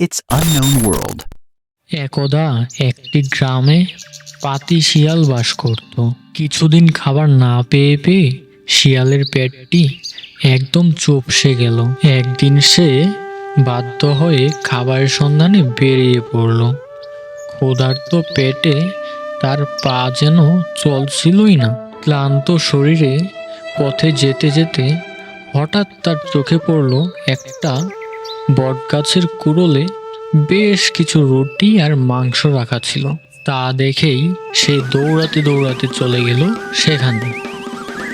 It's Unknown World. একদা একটি গ্রামে পাতি শিয়াল বাস করত। কিছুদিন খাবার না পেয়ে পেয়ে শিয়ালের পেটটি একদম চুপসে গেল। একদিন সে বাধ্য হয়ে খাবারের সন্ধানে বেরিয়ে পড়ল। ক্ষুধার্ত পেটে তার পা যেন চলছিলই না। ক্লান্ত শরীরে পথে যেতে যেতে হঠাৎ তার চোখে পড়ল একটা বটগাছের কুড়োলে বেশ কিছু রুটি আর মাংস রাখা ছিল। তা দেখেই সে দৌড়াতে দৌড়াতে চলে গেল সেখানে।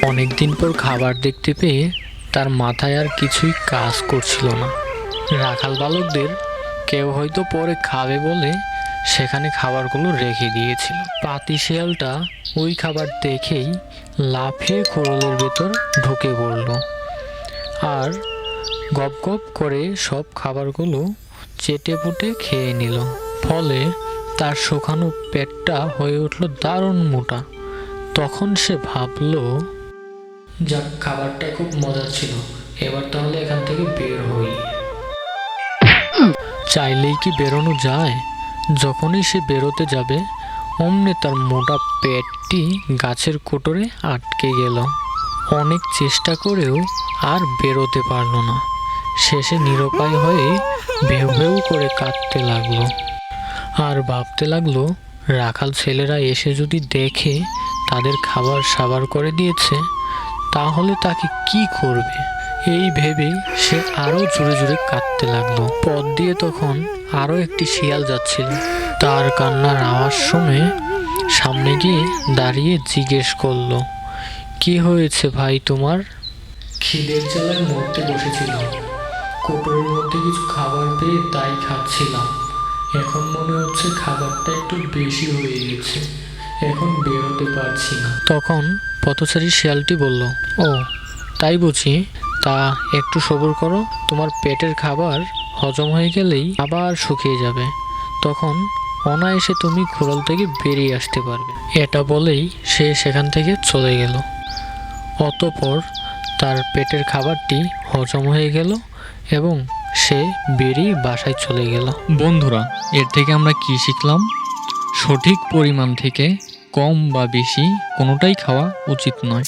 অনেকদিন পর খাবার দেখতে পেয়ে তার মাথায় আর কিছুই কাজ করছিল না। রাখাল বালকদের কেউ হয়তো পরে খাবে বলে সেখানে খাবারগুলো রেখে দিয়েছিল। পাতি শিয়ালটা ওই খাবার দেখেই লাফিয়ে খোরলের ভেতর ঢুকে পড়ল। আর গপ গপ করে সব খাবারগুলো চেটে পুটে খেয়ে নিল। ফলে তার শুকানো পেটটা হয়ে উঠল দারুণ মোটা। তখন সে ভাবলো, যাক, খাবারটা খুব মজা ছিল। এবার তাহলে এখান থেকে বের হই। চাইলেই কি বেরোনো যায়? যখনই সে বেরোতে যাবে, অমনি তার মোটা পেটটি গাছের কোটরে আটকে গেল। অনেক চেষ্টা করেও আর বেরোতে পারল না। শেষে নিরুপায় হয়ে ভেউ ভেউ করে কাঁদতে লাগল। আর ভাবতে লাগল, রাখাল ছেলেরা এসে যদি দেখে তাদের খাবার সাবার করে দিয়েছে, তাহলে তাকে কি করবে? এই ভেবে সে আরও জোরে জোরে কাঁদতে লাগল। পথ দিয়ে তখন আরও একটি শিয়াল যাচ্ছিল। তার কান্নার আওয়াজ শুনে সামনে গিয়ে দাঁড়িয়ে জিজ্ঞেস করল, কি হয়েছে ভাই তোমার? খিদের জ্বালায় মরতে বসেছিলাম কোটরের মধ্যে কিছু খাবার পেয়ে তাই খাচ্ছিলাম। এখন মনে হচ্ছে খাবারটা একটু বেশি হয়ে গেছে। এখন বেরোতে পারছি না। তখন পথচারী শিয়ালটি বলল, ও, তাই বুঝি? তা একটু সবর করো, তোমার পেটের খাবার হজম হয়ে গেলেই আবার শুকিয়ে যাবে। তখন অনায়াসে তুমি খোরল থেকে বেরিয়ে আসতে পারবে। এটা বলেই সে সেখান থেকে চলে গেল। অতপর তার পেটের খাবারটি হজম হয়ে গেল এবং সে বেরিয়ে বাসায় চলে গেল। বন্ধুরা, এর থেকে আমরা কি শিখলাম? সঠিক পরিমাণ থেকে কম বা বেশি কোনোটাই খাওয়া উচিত নয়।